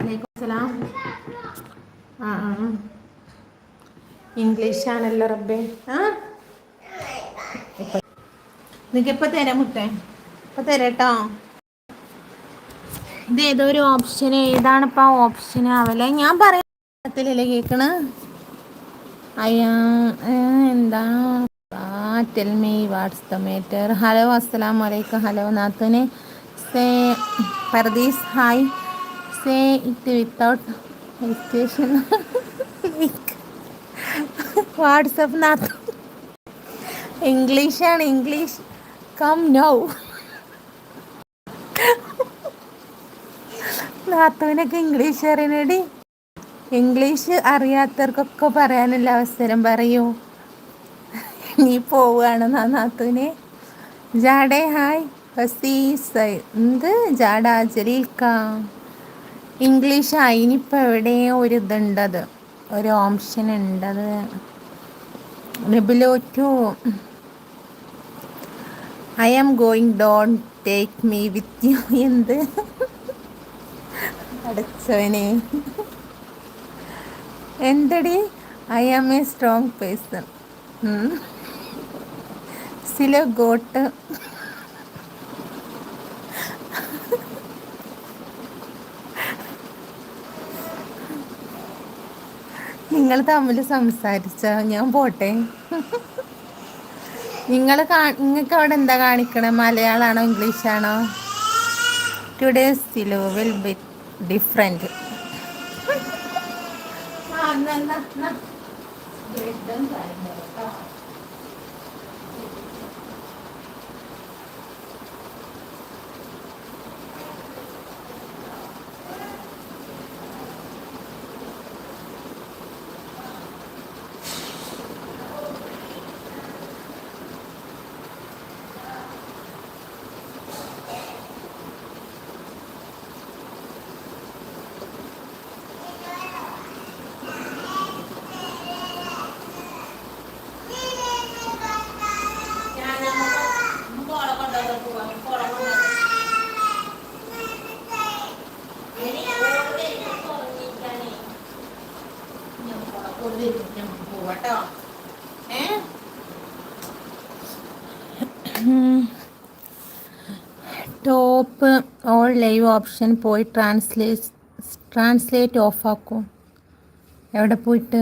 വലൈക്കും സലാം. ആ ഇംഗ്ലീഷ് ആണല്ലോ റബ്ബേ. ആ? നിങ്ങൾക്ക് ഇപ്പം തരാം മുട്ടേ ഇപ്പം തരാം കേട്ടോ ഇത് ഏതോ ഒരു ഓപ്ഷൻ ഏതാണിപ്പോൾ ആ ഓപ്ഷൻ ആവല്ലേ ഞാൻ പറയാത്തില്ലല്ലേ കേൾക്കണ അയ്യാ എന്താ? ടെൽ മീ വാട്സ് ഹലോ അസ്സലാമലൈക്കും ഹലോ നാത്തുനെ. പർദീസ് hi. Say it without hesitation what's up നാത്തു ഇംഗ്ലീഷാണ് ഇംഗ്ലീഷ്. Come now. നാത്തുവിനൊക്കെ ഇംഗ്ലീഷ് അറിയണടി. ഇംഗ്ലീഷ് അറിയാത്തവർക്കൊക്കെ പറയാനുള്ള അവസരം പറയൂ. നീ പോവുകയാണ് നാത്തുവിനെ ജാഡേ ഹായ്. ഫസീസ് എന്ത്? ജാഡ ജലീൽക്ക ഇംഗ്ലീഷ് അതിനിപ്പോൾ എവിടെയോ ഒരു ഇതുണ്ടത് ഒരു ഓപ്ഷൻ ഉണ്ടത് റിബിലോ to I am going Don take me with you. എന്ത്? അടച്ചവനെ. എന്തടി? I am a strong person. സില got നിങ്ങൾ തമ്മിൽ സംസാരിച്ച ഞാൻ പോട്ടെ? നിങ്ങൾ നിങ്ങൾക്ക് അവിടെ എന്താ കാണിക്കണേ? മലയാളമാണോ ഇംഗ്ലീഷാണോ? Today silo will be different top all live option പോയി ട്രാൻസ്ലേറ്റ് ട്രാൻസ്ലേറ്റ് ഓഫ് ആക്കും എവിടെ പോയിട്ട്?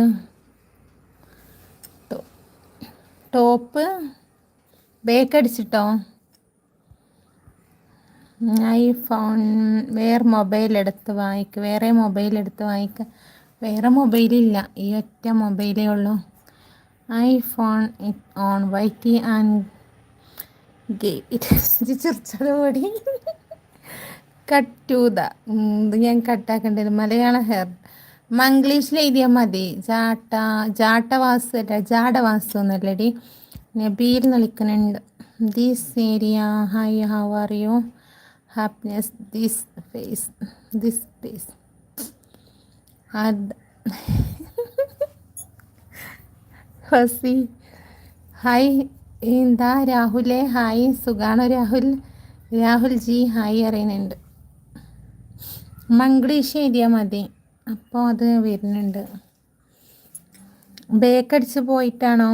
ടോപ്പ് ബേക്ക് അടിച്ചിട്ടോ ഐ ഫോൺ വേറെ മൊബൈൽ എടുത്ത് വായിക്ക് വേറെ മൊബൈൽ എടുത്ത് വായിക്കുക വേറെ മൊബൈലില്ല. ഈ ഒറ്റ മൊബൈലേ ഉള്ളൂ. ഐ ഫോൺ ഇറ്റ് ഓൺ വൈറ്റി ആൻഡ് ഗേറ്റ് ചിരിച്ചതോടി കട്ട് ടു ദ. ഇത് ഞാൻ കട്ടാക്കേണ്ടത് മലയാള ഹെയർ. മംഗ്ലീഷിൽ എഴുതിയാൽ മതി. ജാട്ട ജാട്ട ജാട്ടവാസു അല്ല ജാടവാസു എന്നല്ലടി നബീർ നിൽക്കുന്നുണ്ട് this area hi how are you happiness this face this face അത് ഹസി. ഹായ് എന്താ രാഹുലെ? ഹായ് സുഖാണോ രാഹുൽ? രാഹുൽ ജി ഹായ് അറിയുന്നുണ്ട് മംഗ്ലീഷ് എഴുതിയാൽ മതി. അപ്പോൾ അത് വരുന്നുണ്ട്. ബേക്കടിച്ച് പോയിട്ടാണോ?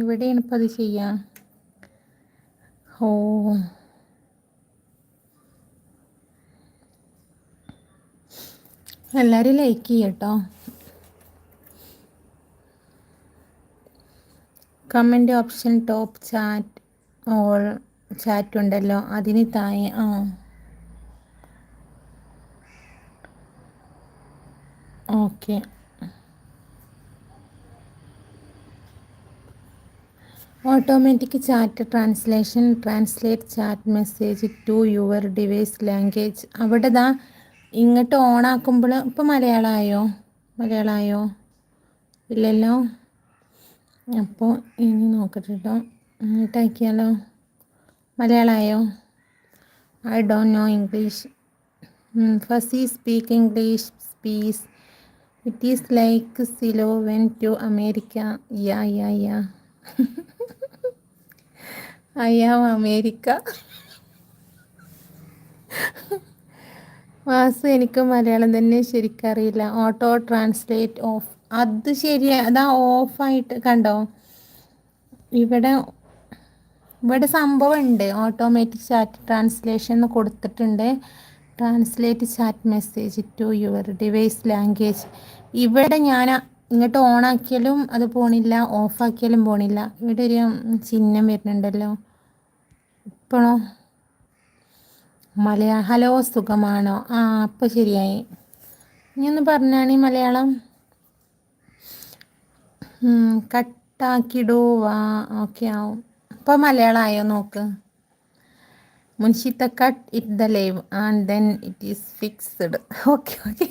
എവിടെയാണ് ഇപ്പോൾ അത് ചെയ്യുക ഓ. എല്ലാവരും ലൈക്ക് ചെയ്യട്ടോ. Comment option top chat all chat ഉണ്ടല്ലോ. അതിന് താഴെ ആ. Okay automatic chat translation translate chat message to your device language അവിടെ ഇങ്ങോട്ട് ഓണാക്കുമ്പോൾ ഇപ്പം മലയാളമായോ മലയാളമായോ ഇല്ലല്ലോ? അപ്പോൾ ഇനി നോക്കട്ടെ കേട്ടോ ഇങ്ങോട്ടാക്കിയാലോ മലയാളമായോ ഐ ഡോണ്ട് നോ ഇംഗ്ലീഷ് ഫസി speak English സ്പീസ് it is like silo when to America ya ya ya I am America Vasu എനിക്ക് മലയാളം തന്നെ ശരിക്കറിയില്ല ഓട്ടോ ട്രാൻസ്ലേറ്റ് ഓഫ് അത് ശരിയാ അതാ ഓഫായിട്ട് കണ്ടോ? ഇവിടെ ഇവിടെ സംഭവം ഉണ്ട് ഓട്ടോമാറ്റിക് ചാറ്റ് ട്രാൻസ്ലേഷൻ കൊടുത്തിട്ടുണ്ട്. Translate chat message to your device language ഇവിടെ ഞാൻ ഇങ്ങോട്ട് ഓണാക്കിയാലും അത് പോണില്ല ഓഫാക്കിയാലും പോണില്ല. ഇവിടെ ഒരു ചിഹ്നം വരുന്നുണ്ടല്ലോ. ഇപ്പോഴോ? മലയാളം ഹലോ സുഖമാണോ? ആ അപ്പോൾ ശരിയായി. ഇനി ഒന്ന് പറഞ്ഞാണ് ഈ മലയാളം കട്ടാക്കിടോ വാ ഓക്കെ ആവും. ഇപ്പോൾ മലയാളമായോ നോക്ക്? മുൻഷിത്ത cut it the live and then it is fixed. Okay okay.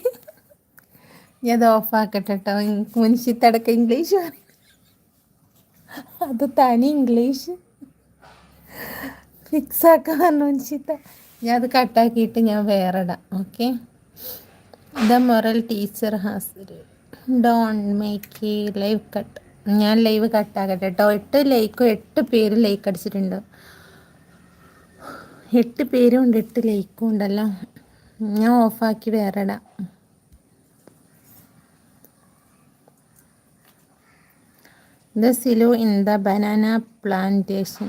ഞാൻ അത് ഓഫാക്കട്ടെ കേട്ടോ മുൻഷിത്തടക്കം ഇംഗ്ലീഷ് അത് തനി ഇംഗ്ലീഷ്. ഫിക്സ് ആക്കാൻ മുൻഷിത്ത. ഞാൻ അത് കട്ടാക്കിയിട്ട് ഞാൻ വേറെ ഇടാം okay? The moral teacher has done make live cut. ഞാൻ ലൈവ് കട്ടാക്കട്ടെ കേട്ടോ എട്ട് ലൈക്കും എട്ട് പേര് ലൈക്ക് അടിച്ചിട്ടുണ്ട്. എട്ട് പേരും ഉണ്ട് എട്ട് ലൈക്കും ഉണ്ടല്ലോ. ഞാൻ ഓഫാക്കി വേറെ ഇടാം the silo in the banana plantation.